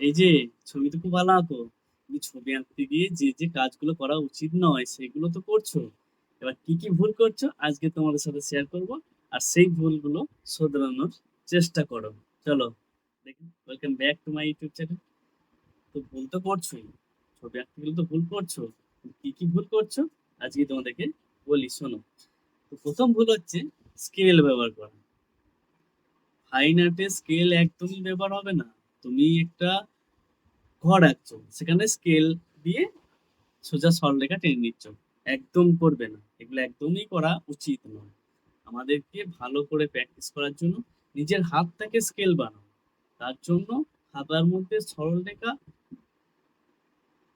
এই যে ছবি তো খুব ভালো আঁকো তুমি ছবি আঁকতে গিয়ে যে যে কাজগুলো করা উচিত নয়, সেগুলো তো করছ। এবার কি কি ভুল করছ আজকে তোমাদের সাথে শেয়ার করব। আর সেই ভুলগুলো শোধরানোর চেষ্টা করো। চলো, দেখি। Welcome back to my YouTube channel তো ভুল তো করছোই ছবি আঁকতে গেলে তো ভুল করছ। কি কি ভুল করছ? আজকে তোমাদেরকে বলি, শোনো। তো প্রথম ভুল হচ্ছে স্কেল ব্যবহার করা। ফাইন আর্টে স্কেল একদমই ব্যবহার হবে না। তুমি একটা ঘর আঁকছো, সেখানে স্কেল দিয়ে সোজা সরলরেখা টেনে নিচ্ছ। একদম করবে না। এগুলো একদমই করা উচিত নয়। আমাদেরকে ভালো করে প্র্যাকটিস করার জন্য নিজের হাতটাকে স্কেল বানাও। তার জন্য খাতার মধ্যে সরলরেখা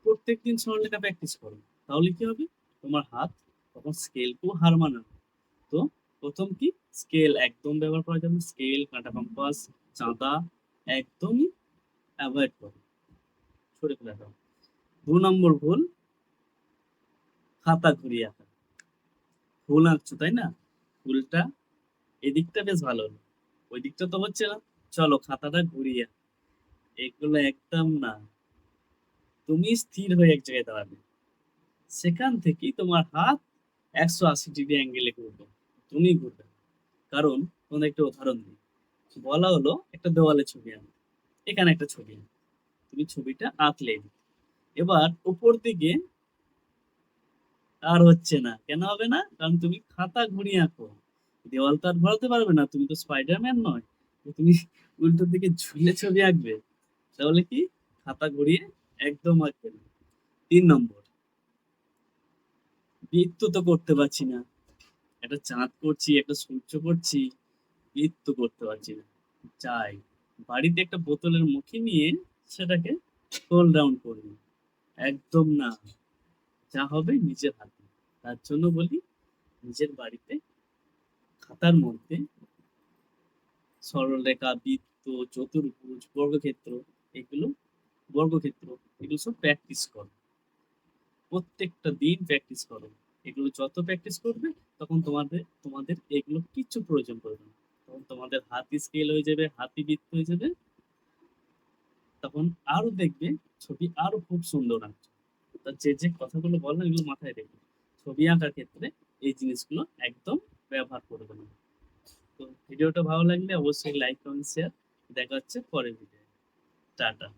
প্রত্যেকদিন সরলরেখা প্র্যাকটিস করো। তাহলে কি হবে? তোমার হাত তখন স্কেলকেও হার মানাবে তো প্রথম কি? স্কেল একদম ব্যবহার করা যাবে স্কেল কাঁটা কম্পাস চাঁদা একদমই অ্যাভয়েড করো। সরে ফেলে দাও। দু নম্বর ভুল, খাতা ঘুরিয়ে আঁকা। ভুল আঁকছো, তাই না? ফুলটা এদিকটা বেশ ভালো হলো ওই দিকটা তো হচ্ছে না। চলো খাতাটা ঘুরিয়ে। এগুলো একদম না। তুমি স্থির হয়ে এক জায়গায় দাঁড়াবে। সেখান থেকেই তোমার হাত একশো আশি ডিগ্রি অ্যাঙ্গেলে ঘুরবে। তুমি ঘুরবে। কারণ তোমাদের একটা উদাহরণ দিই। বলা হলো একটা দেওয়ালে ছবি আনো এখানে একটা ছবি তুমি ছবিটা আঁকলে এবার উপর দিকে আর হচ্ছে না। কেন হবে না? কারণ তুমি খাতা ঘুরিয়ে আঁকো। দেওয়াল তো আর ঘোরাতে পারবে না। তুমি তো স্পাইডারম্যান নয়। তুমি উল্টোর দিকে ঝুলে ছবি আঁকবে। তাহলে কি? খাতা ঘুরিয়ে একদম আঁকবে না। তিন নম্বর। বৃত্ত তো করতে পারছি না। একটা চাঁদ করছি, একটা সূর্য করছি। বৃত্ত করতে পারছি না। চাই বাড়িতে একটা বোতলের মুখে নিয়ে সেটাকে হোল ডাউন করবি একদম না। যা হবে নিজের হাতে। তার জন্য বলি নিজের বাড়িতে খাতার মধ্যে সরলরেখা, বৃত্ত, চতুর্ভুজ, বর্গক্ষেত্র এগুলো বর্গক্ষেত্র এগুলো সব প্র্যাকটিস করো। প্রত্যেকটা দিন প্র্যাকটিস করো। এগুলো যত প্র্যাকটিস করবে তখন তোমাদের তোমাদের এগুলো কিচ্ছু প্রয়োজন পড়বে না। তখন তোমাদের হাতি স্কেল হয়ে যাবে, হাতি বৃত্ত হয়ে যাবে। তখন আরও দেখবে ছবি আরও খুব সুন্দর আঁকছে। তা যে যে কথাগুলো বললাম এগুলো মাথায় রেখে। ছবি আঁকার ক্ষেত্রে এই জিনিসগুলো একদম ব্যবহার করবে না। তো ভিডিওটা ভালো লাগলে অবশ্যই লাইক কমেন্ট শেয়ার দেখা হচ্ছে পরের ভিডিও টাটা।